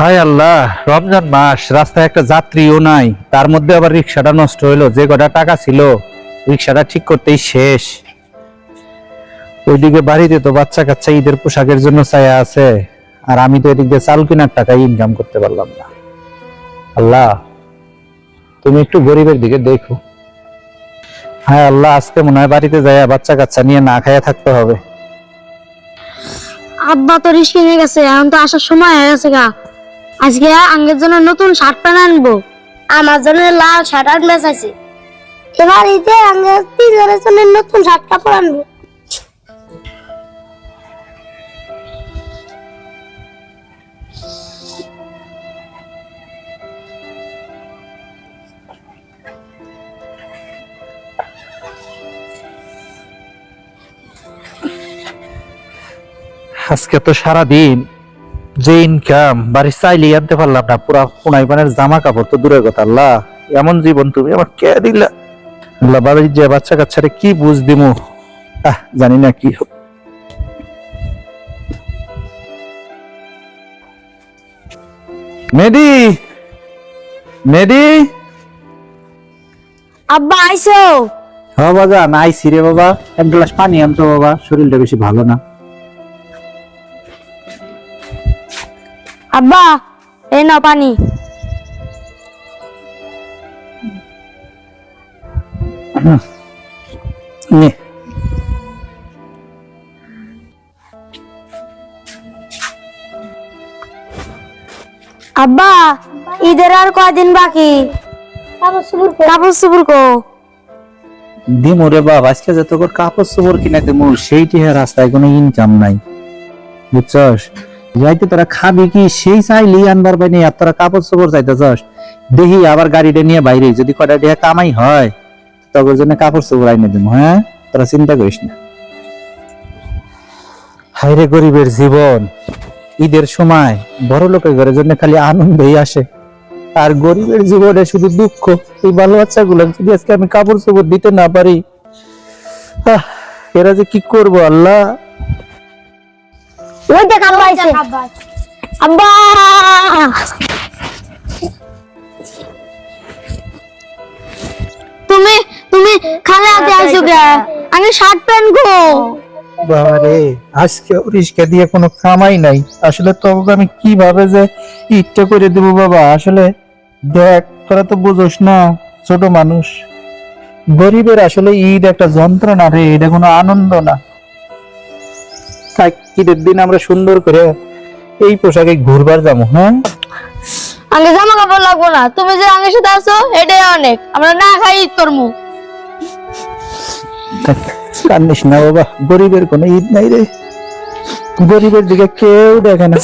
হায় আল্লাহ, রমজান মাস, রাস্তায় একটা যাত্রীও নাই, তার মধ্যে আবার রিক্সাটা নষ্ট হইল, যে কটা টাকা ছিল, রিক্সাটা ঠিক করতেই শেষ। ওইদিকে বাড়িতে তো বাচ্চা কাচ্চা ঈদের পোশাকের জন্য ছায়া আছে, আর আমি তো এদিক দিয়ে চাল কেনার টাকা ইনকাম করতে পারলাম না। আল্লাহ, তুমি একটু গরিবের দিকে দেখো। হ্যাঁ আল্লাহ, আজকে মনে হয় বাড়িতে যায় বাচ্চা কাচ্চা নিয়ে না খাইয়া থাকতে হবে। আব্বা তো রিস্কি নিয়ে গেছে, এখন তো আসার সময় হয়ে গেছে গা। আজকে আঙ্গের জন্য নতুন শার্ট প্যান্ট আনব। আমার জন্য লাল শার্ট আর ম্যাচ আছে। এবার ঈদে আঙ্গে তিনজনের জন্য নতুন শার্ট কাপড় আনব। আজকে তো সারাদিন যে ইনকাম বাড়ি চাইলেই আনতে পারলাম না পুরা পুনাই পানের জামা কাপড় তো দূরের কথা আল্লাহ এমন জীবন তুমি আমার কে দিলা? আল্লাহ বাড়ির যে বাচ্চা কাচ্চারে কি বুঝ দিমু? আহ জানি না কি হবে। মেডি মেডি আব্বা আইসো। হ্যাঁ বাবা নাইছি রে বাবা। এক গ্লাস পানি আনতো বাবা শরীরটা বেশি ভালো না। আব্বা এই নাও পানি। নে। আব্বা ঈদের আর কয়দিন বাকি? কাপড় চুপুর কো। দিমু রে বাপ আজকে যত করে কাপড় চোপড় কিনে দিমু সেইটি হ্যাঁ রাস্তায় কোনো ইনকাম নাই। বুঝছস? যাইতে তোরা খাবি কি? সেই চাইলেই আনবার পাইনি আর তোরা কাপড় চোপড় চাইতেছস দেখি আবার গাড়িটা নিয়ে বাইরে যদি কটা টাকা কামাই হয় তখন জন্য কাপড় চোপড় আইনে দিমু হ্যাঁ? তোরা চিন্তা করিস না। হায়রে গরিবের জীবন, ঈদের সময় বড় লোকের ঘরের জন্য খালি আনন্দই আসে। আর গরিবের জীবনে শুধু দুঃখ, এই বাল বাচ্চাগুলো যদি আজকে আমি কাপড় চোপড় দিতে না পারি এরা যে কি করব, আল্লাহ? ওই দেখ আব্বা আইছে আব্বা! তুমি তুমি খালে হাতে আইছো কে আমি শার্ট প্যান্ট গো। বাবারে আজকে রিস্কা দিয়ে কোনো কামাই নাই। আসলে তো আমি কীভাবে যে ইটটা করে দেব বাবা? আসলে দেখ তোরা তো বুঝোস না ছোট মানুষ। গরিবের আসলে ঈদ একটা যন্ত্রণা রে এটা কোনো আনন্দ না। থাক ঈদের দিন আমরা সুন্দর করে এই পোশাকে ঘুরবার যাব হ্যাঁ? আগে জামা কাপড় লাগবো না। তুমি যে আগে সাথে আছো এটাই অনেক। আমরা না খাই ঈদ করমু। কান্দিস না বাবা গরিবের কোনো ঈদ নাই রে। গরিবের দিকে কেউ দেখে না।